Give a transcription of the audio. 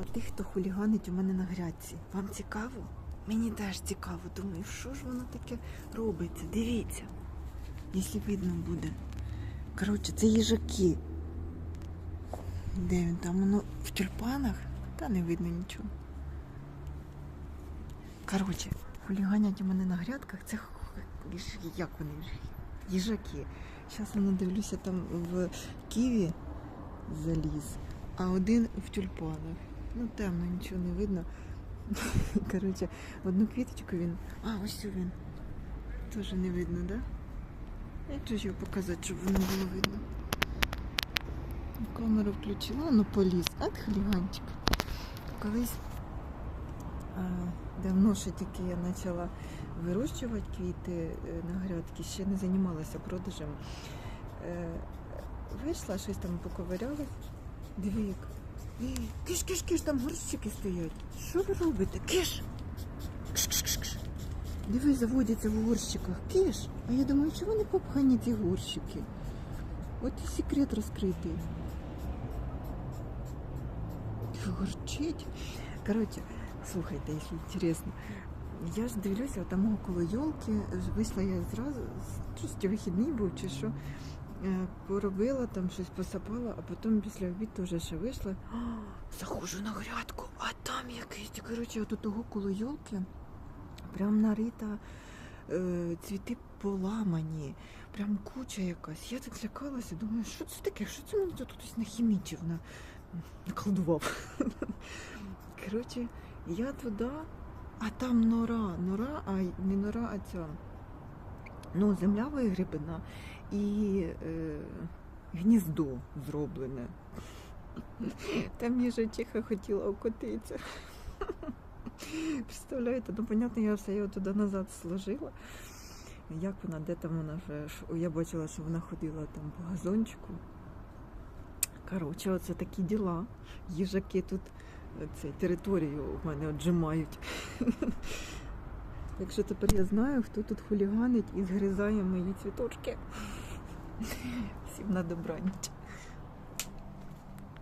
знайшла тих, хто хуліганить у мене на грядці. Вам цікаво? Мені теж цікаво. Думаю, що ж воно таке робиться? Дивіться, якщо видно буде. Коротше, це їжаки. Де він там? Воно в тюльпанах? Та не видно нічого. Коротше, хуліганять у мене на грядках. Це як вони? Їжаки. Зараз я дивлюся там в Києві заліз, а один в тюльпанах. Ну темно, нічого не видно. Коротше, одну квіточку він. А, ось він. Теж не видно, так? Да? Як ж його показати, щоб воно було видно? Камеру включила, ну поліз. От хуліганчик. Колись а, давно ще тільки я почала вирощувати квіти е, на грядки, ще не займалася продажем. Е, Вийшла, щось там як. Е, Киш, киш, киш, там горщики стоять. Що ви робите? Киш! Кш, кш, кш, кш. Диви, заводяться в горщиках. Киш! А я думаю, чого не попхані ці горщики? От і секрет розкритий. Горчить. Коротше, слухайте, якщо інтересно. Я ж дивлюся, там около йолки, вийшла я зразу, щось чи вихідний був, чи що. Е, Поробила там щось посапала, а потім після обіду вже ще вийшла. А, Заходжу на грядку, а там якийсь, коротше, от того коло йолки прям нарита е, цвіти поламані, прям куча якась. Я так злякалася, думаю, що це таке? Що це мене тут хтось нахімічив, на, наколдував. Коротше, я туди, а там нора, нора, а не нора, а ця. Ну, земля вигрібена і е, гніздо зроблене. Там їжачиха хотіла окотитися. Представляєте, ну понятно, я все його туди назад сложила. Як вона, де там вона вже? Я бачила, що вона ходила там по газончику. Коротше, оце такі діла. Їжаки тут е, це, територію в мене отжимають. Так що тепер я знаю, хто тут хуліганить і згризає мої цвіточки. Всім на добраніч.